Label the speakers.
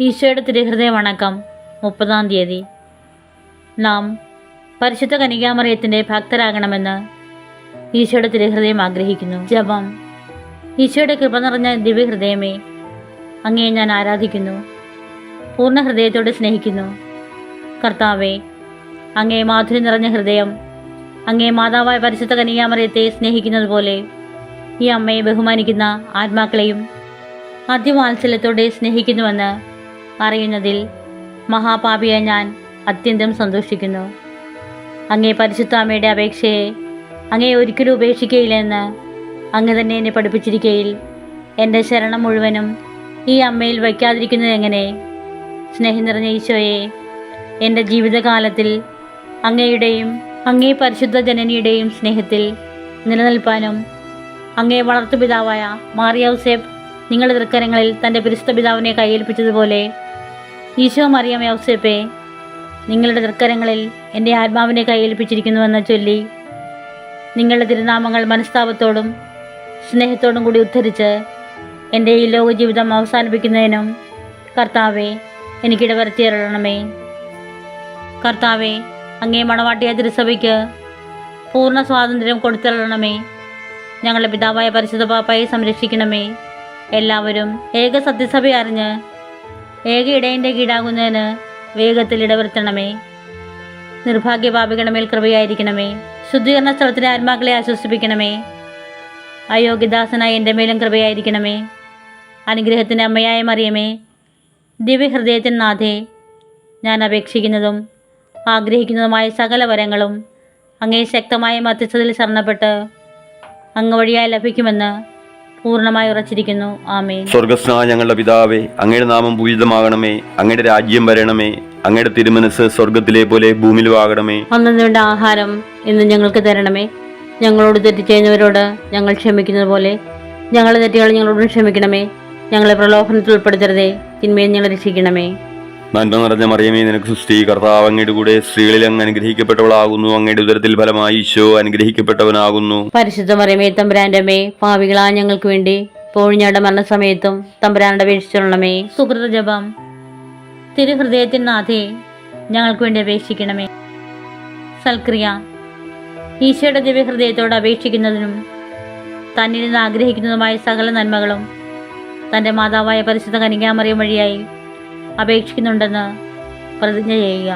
Speaker 1: ഈശോയുടെ തിരുഹൃദയ വണക്കം മുപ്പതാം തീയതി. നാം പരിശുദ്ധ കനികാമറിയത്തിന്റെ ഭക്തരാകണമെന്ന് ഈശോയുടെ തിരുഹൃദയം ആഗ്രഹിക്കുന്നു. ജപം. ഈശോയുടെ കൃപ നിറഞ്ഞ ദിവ്യഹൃദയമേ അങ്ങയെ ഞാൻ ആരാധിക്കുന്നു. പൂർണ ഹൃദയത്തോടെ സ്നേഹിക്കുന്നു. കർത്താവെ അങ്ങേ മാധുരി നിറഞ്ഞ ഹൃദയം അങ്ങേ മാതാവായ പരിശുദ്ധ കനികാമറിയത്തെ സ്നേഹിക്കുന്നത് പോലെ ഈ അമ്മയെ ബഹുമാനിക്കുന്ന ആത്മാക്കളെയും അതിവാത്സല്യത്തോടെ സ്നേഹിക്കുന്നുവെന്ന് അറിയുന്നതിൽ മഹാപാപിയെ ഞാൻ അത്യന്തം സന്തോഷിക്കുന്നു. അങ്ങേ പരിശുദ്ധ അമ്മയുടെ അപേക്ഷയെ അങ്ങേ ഒരിക്കലും ഉപേക്ഷിക്കുകയില്ലെന്ന് അങ്ങ് തന്നെ എന്നെ പഠിപ്പിച്ചിരിക്കയിൽ എന്റെ ശരണം മുഴുവനും ഈ അമ്മയിൽ വയ്ക്കാതിരിക്കുന്നത് എങ്ങനെ? സ്നേഹം നിറഞ്ഞ ഈശോയെ എന്റെ ജീവിതകാലത്തിൽ അങ്ങയുടെയും അങ്ങേ പരിശുദ്ധ ജനനിയുടെയും സ്നേഹത്തിൽ നിലനിൽപ്പാനും അങ്ങേ വളർത്തുപിതാവായ ഉസേബ് നിങ്ങളുടെ തൃക്കരങ്ങളിൽ തന്റെ പരിശുദ്ധ പിതാവിനെ കൈയേൽപ്പിച്ചതുപോലെ ഈശോ മറിയം യൗസേപ്പേ നിങ്ങളുടെ തൃക്കരങ്ങളിൽ എന്റെ ആത്മാവിനെ കൈയേൽപ്പിച്ചിരിക്കുന്നുവെന്ന് ചൊല്ലി നിങ്ങളുടെ തിരുനാമങ്ങൾ മനസ്താപത്തോടും സ്നേഹത്തോടും കൂടി ഉദ്ധരിച്ച് എന്റെ ഈ ലോക ജീവിതം അവസാനിപ്പിക്കുന്നതിനും കർത്താവെ എനിക്കിടവരുത്തിയറണമേ കർത്താവെ അങ്ങേ മണവാട്ടിയ തിരുസഭയ്ക്ക് പൂർണ സ്വാതന്ത്ര്യം കൊടുത്തരണമേ ഞങ്ങളുടെ പിതാവായ പരിശുദ്ധ പാപ്പയെ സംരക്ഷിക്കണമേ. എല്ലാവരും ഏക സത്യസഭ അറിഞ്ഞ് ഏക ഇടയന്റെ കീഴാകുന്നതിന് വേഗത്തിൽ ഇടവരുത്തണമേ. നിർഭാഗ്യപാപികളുടെ കൃപയായിരിക്കണമേ. ശുദ്ധീകരണ സ്ഥലത്തിലെ ആത്മാക്കളെ ആശ്വസിപ്പിക്കണമേ. അയോഗ്യദാസനായ എന്റെ മേലും കൃപയായിരിക്കണമേ. അനുഗ്രഹത്തിന്റെ അമ്മയായ മറിയമേ ദിവ്യഹൃദയത്തിൻ നാഥേ ഞാൻ അപേക്ഷിക്കുന്നതും ആഗ്രഹിക്കുന്നതുമായ സകല വരങ്ങളും അങ്ങേ ശക്തമായ മധ്യസ്ഥതയിൽ ശരണപ്പെട്ട് അങ്ങ് വഴിയായി ലഭിക്കുമെന്ന് പൂർണമായി ഉറച്ചിരിക്കുന്നു. ആമേ
Speaker 2: സ്വർഗസ്നായ ഞങ്ങളുടെ പിതാവേ അങ്ങയുടെ നാമം പൂജിതമാകണമേ അങ്ങയുടെ രാജ്യം വരണമേ അങ്ങയുടെ തിരുമനസ് സ്വർഗത്തിലെ പോലെ ഭൂമിയിലും ആകണമേ
Speaker 1: അന്നു ആഹാരം ഇന്ന് ഞങ്ങൾക്ക് തരണമേ. ഞങ്ങളോട് തെറ്റ് ചെയ്യുന്നവരോട് ഞങ്ങൾ ക്ഷമിക്കുന്നത് പോലെ ഞങ്ങളെ തെറ്റുകൾ ഞങ്ങളോടും ക്ഷമിക്കണമേ. ഞങ്ങളെ പ്രലോഭനത്തിൽ ഉൾപ്പെടുത്തരുതേ തിന്മയിൽ ഞങ്ങൾ രക്ഷിക്കണമേ.
Speaker 2: നന്മ നിറഞ്ഞ മറിയമേ നിനക്ക് സുസ്ഥി കർത്താവ് അങ്ങയുടെ കൂടെ സ്ത്രീകളിൽ അങ്ങ് അനുഗ്രഹിക്കപ്പെട്ടവളാകുന്നു. അങ്ങയുടെ ഉദരത്തിൽ ഫലമായി ഈശോ അനുഗ്രഹിക്കപ്പെട്ടവനാകുന്നു.
Speaker 1: പരിശുദ്ധ മറിയമേ തമ്പുരാന്റെ പാവികളാ ഞങ്ങൾക്ക് വേണ്ടി പോഴിഞ്ഞാടെ മരണസമയത്തും തമ്പുരാനുടെ അപേക്ഷിച്ചുള്ളമേ സുഹൃത ജപം. തിരുഹൃദയത്തിൻ നാഥേ ഞങ്ങൾക്ക് വേണ്ടി അപേക്ഷിക്കണമേ. സൽക്രിയ. ഈശോയുടെ ദിവ്യഹൃദയത്തോട് അപേക്ഷിക്കുന്നതിനും തന്നിൽ നിന്ന് ആഗ്രഹിക്കുന്നതുമായ സകല നന്മകളും തന്റെ മാതാവായ പരിശുദ്ധ കനികാമറിയം വഴിയായി അപേക്ഷിക്കുന്നുണ്ടെന്ന് പ്രതിജ്ഞ ചെയ്യുക.